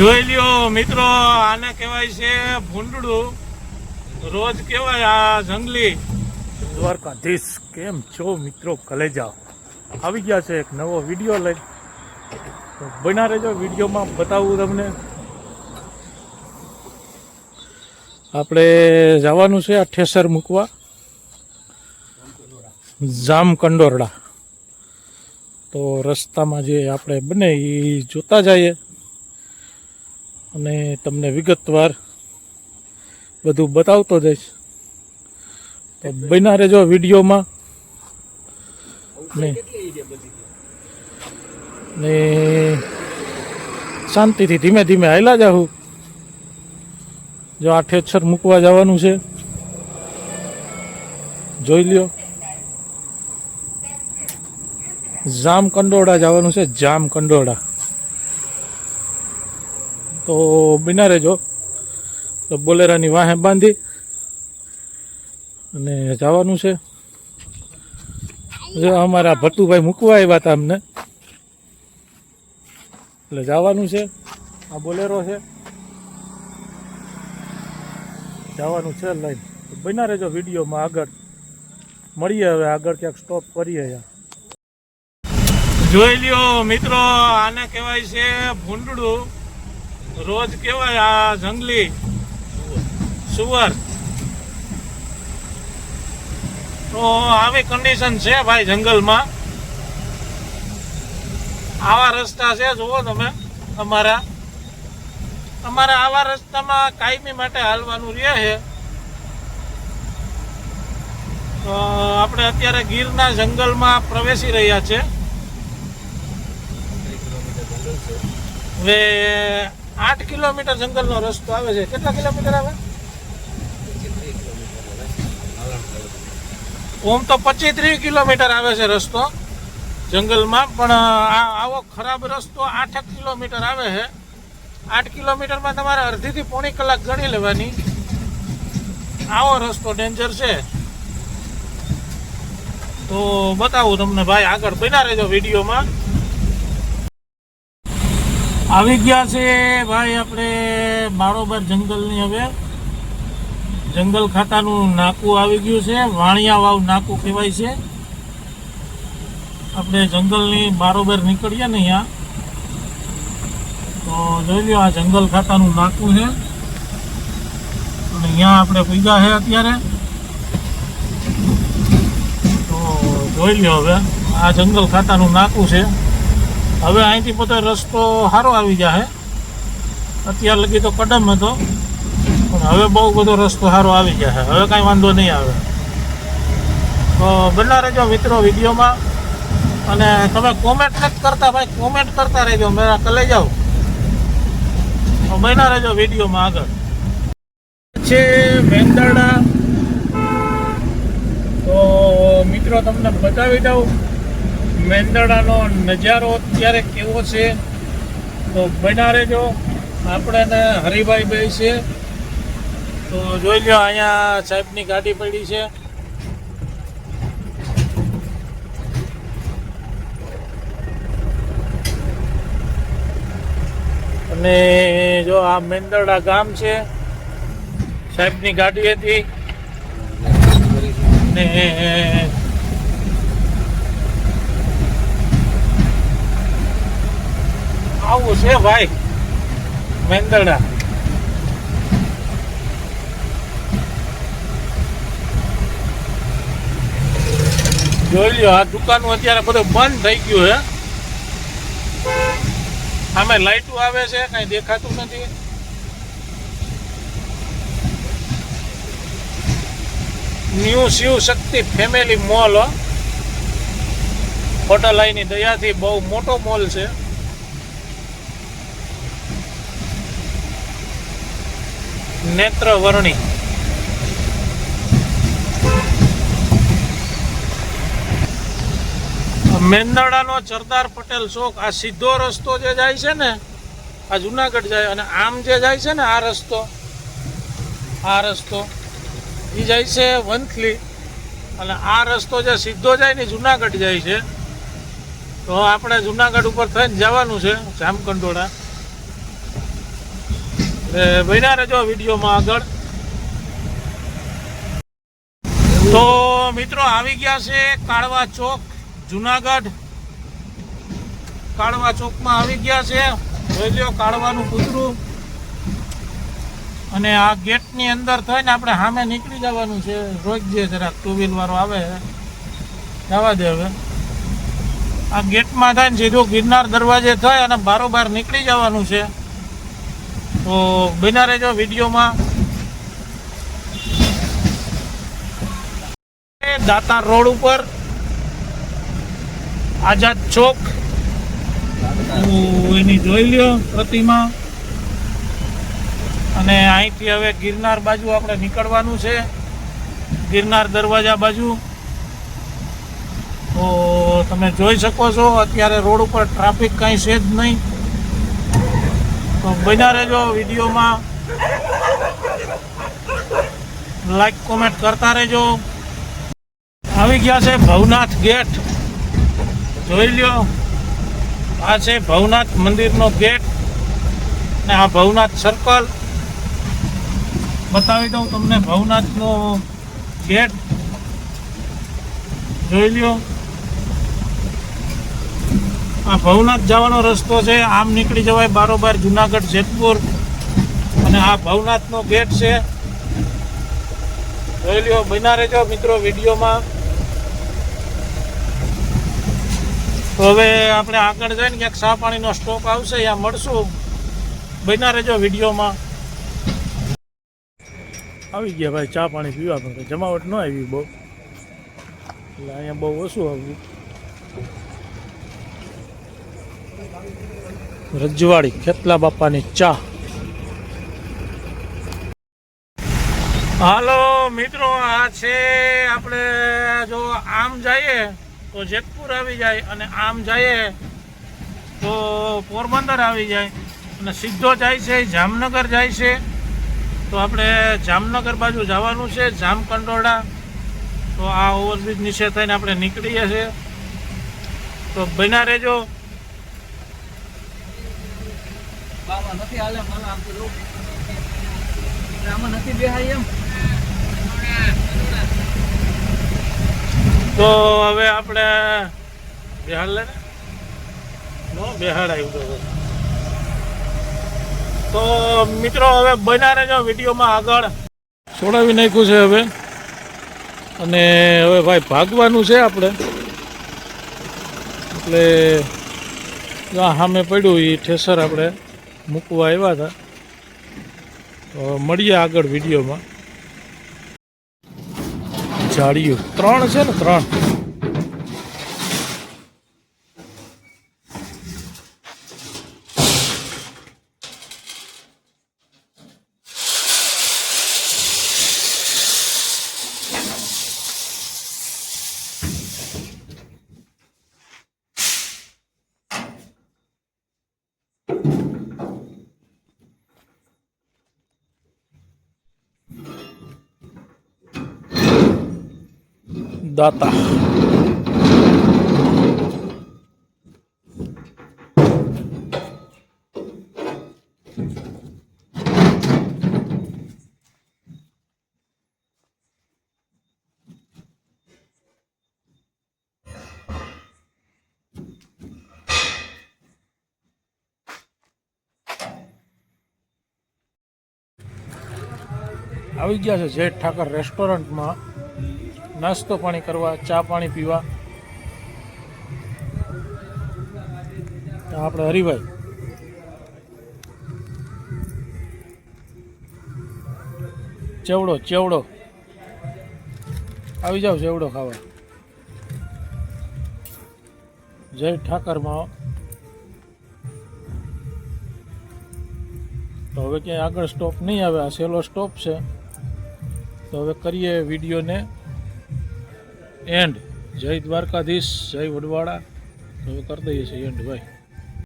જોઈ લ્યો મિત્રો, આને કહેવાય છે ભૂંડડું. રોજ કહેવાય આ જંગલી. દ્વારકાધીશ, કેમ છો મિત્રો કલેજા? આવી ગયા છે એક નવો વીડિયો લઈ. બના રહેજો વિડીયોમાં, બતાવું તમને. આપણે જવાનું છે આ ઠેસર મૂકવા. જામ કંડોરડા. તો રસ્તામાં જે આપણે બને એ જોતા જઈએ. અને તમને વિગતવાર બધું બતાવતો જઈશ. તો બન્યા રહેજો વિડીયોમાં. ને ને શાંતિથી ધીમે ધીમે હાલા જાઉં જો આ ઠેચર મૂકવા જવાનું છે જોઈ લ્યો. જામ કંડોળા જવાનું છે જામ કંડોળા તો બિના રહેજો તો બોલેરાની વાહે બાંધી અને જવાનું છે. અમારા ભટ્ટુભાઈ મૂકવા આવ્યા હતા અમને. એટલે જવાનું છે. આ બોલેરો છે. જવાનું છે લઈને. બના રહેજો વિડીયોમાં આગળ. મળીએ હવે આગળ ક્યાંક સ્ટોપ કરીએ જોઈ લ્યો મિત્રો, આને કહેવાય છે ભૂંડડું. રોજ કેવાય આ જંગલી સુવર. તો આવી કન્ડિશન છે ભાઈ જંગલમાં. આવા રસ્તા છે જુઓ તમે અમારા. અમારે આવા રસ્તામાં કાયમી માટે હાલવાનું રહે છે. તો આપણે અત્યારે ગીરના જંગલમાં પ્રવેશી રહ્યા છે. હવે આઠ કિલોમીટર જંગલનો રસ્તો આવે છે. કેટલા કિલોમીટર આવે? ઓમ તો પચીસ ત્રીસ કિલોમીટર આવે છે રસ્તો જંગલમાં, પણ આવો ખરાબ રસ્તો આઠ કિલોમીટર આવે છે. આઠ કિલોમીટરમાં તમારે અડધીથી પોણી કલાક ગણી લેવાની. આવો રસ્તો ડેન્જર છે. તો બતાવું તમને ભાઈ આગળ બના રહેજો વિડીયોમાં. આવી ગયા છે ભાઈ આપણે બારોબર જંગલની હવે. જંગલ ખાતાનું નાકું આવી ગયું છે, વાણિયા વાવ નાકું કહેવાય છે. આપણે જંગલની બારોબર નીકળીએ ને અહીંયા. તો જોઈ લ્યો, આ જંગલ ખાતાનું નાકું છે. અને અહીંયા આપણે પૂગ્યા છે અત્યારે. તો જોઈ લ્યો હવે, આ જંગલ ખાતાનું નાકું છે. હવે અહીંથી પોતે રસ્તો સારો આવી જાય અત્યાર લગી તો કડમ હતો, પણ હવે બહુ બધો રસ્તો સારો આવી જાય હવે કાંઈ વાંધો નહીં આવે. તો બના રહેજો મિત્રો વિડીયોમાં, અને તમે કોમેન્ટ નથી કરતા ભાઈ કોમેન્ટ કરતા રહેજો મેં કલે જાઓ બના રહેજો વિડીયોમાં આગળ. છે વેંદરડા તો મિત્રો તમને બતાવી દઉં. મેંદરડાનો નજારો અત્યારે કેવો છે, તો બના રહેજો. આપણે હરિભાઈ ભાઈ છે. તો જોઈ લો અહીંયા સાહેબની ગાડી પડી છે. અને જો આ મેંદરડા ગામ છે, સાહેબની ગાડી હતી. ને આવું છે ભાઈ? મેંદરડા. જોઈ લ્યો, આ દુકાનો અત્યારે બધું બંધ થઈ ગયું છે. સામે લાઇટો આવે છે, કઈ દેખાતું નથી. New Shiv Shakti family mall hotel આઈની દયાથી બહુ મોટો મોલ છે. નેત્રવર્ણી મેંદડાનો સરદાર પટેલ ચોક આ સીધો રસ્તો જે જાય છે ને, આ જુનાગઢ જાય અને આમ જે જાય છે ને, આ રસ્તો આ રસ્તો એ જાય છે વંથલી. અને આ રસ્તો જે સીધો જાય ને જુનાગઢ જાય છે. તો આપણે જુનાગઢ ઉપર થઈને જવાનું છે, જામકંડોળા. એટલે બન્યા રહેજો વિડીયોમાં આગળ. તો મિત્રો આવી ગયા છે કાળવા ચોક, જુનાગઢ. કાળવા ચોકમાં આવી ગયા છે. જોઈ કાળવાનું કૂતરું. અને આ ગેટની અંદર થઈને આપણે સામે નીકળી જવાનું છે. રોજ જે જરાક ટુ વ્હીલ વાળો આવે. જવા દે હવે. આ ગેટમાં થાય ને સીધું ગિરનાર દરવાજે થાય અને બારોબાર નીકળી જવાનું છે. તો બના રહેજો વિડીયોમાં. દાતા રોડ ઉપર આઝાદ ચોક. એની જોઈ લ્યો પ્રતિમા. અને અહીંથી હવે ગિરનાર બાજુ આપણે નીકળવાનું છે. ગિરનાર દરવાજા બાજુ. તો તમે જોઈ શકો છો, અત્યારે રોડ ઉપર ટ્રાફિક કાંઈ છે જ નહીં. તો બન્યા રહેજો વિડીયોમાં. લાઈક કોમેન્ટ કરતા રહેજો. આવી ગયા છે ભવનાથ ગેટ. જોઈ લ્યો. આ છે ભવનાથ મંદિરનો ગેટ ને આ ભવનાથ સર્કલ બતાવી દઉં તમને ભવનાથનો ગેટ. જોઈ લ્યો. ભવનાથ જવાનો રસ્તો છે. આમ નીકળી જવાય બારોબાર જુનાગઢ, જેતપુર. અને આ ભવનાથનો ગેટ છે. જોઈ લ્યો બના રહેજો મિત્રો વિડીયોમાં. તો હવે આપણે આગળ જઈને ક્યાંક ચા પાણીનો સ્ટોક આવશે ત્યાં મળશું. બના રહેજો વિડીયોમાં. આવી ગયા ભાઈ, ચા પાણી પીવા પણ જમાવટ ન આવી બહુ. એટલે અહીંયા બહુ ઓછું આવ્યું. રજવાડી ખેતલા બાપાની ચા. હાલો, મિત્રો, આ છે આપણે જો આમ જઈએ તો જેતપુર આવી જાય અને આમ જઈએ તો પોરબંદર આવી જાય અને સીધો જાય છે, જામનગર જાય છે. તો આપણે જામનગર બાજુ જવાનું છે જામકંડોળા તો આ ઓવરબ્રિજ નીચે થઈને આપણે નીકળીએ છીએ. તો બન્યા રહેજો. તો હવે આપણે બેહાડ લે બિહાર આવ્યું તો તો મિત્રો, હવે બના રહેજો વિડીયોમાં આગળ છોડાવી નાખ્યું છે હવે. અને હવે ભાઈ ભાગવાનું છે આપણે. એટલે સામે પડ્યું એ ઠેસર આપણે. મૂકવા આવ્યા હતા. તો મળીએ આગળ વિડીયોમાં. જાળીયું. ત્રણ છે ને ત્રણ. દાતા આવી ગયા છે જેઠ ઠાકર રેસ્ટોરન્ટમાં નાસ્તો પાણી કરવા, ચા પાણી પીવા. આપણે હરિભાઈ. ચેવડો ચેવડો. આવી જાવ ચેવડો ખાવા. જય ઠાકરમાં તો હવે ક્યાંય આગળ સ્ટોપ નહીં આવે, આ સહેલો સ્ટોપ છે. તો હવે કરીએ વિડીયોને એન્ડ જય દ્વારકાધીશ જય વડવાળા. હવે કરી દઈએ છીએ એન્ડ ભાઈ.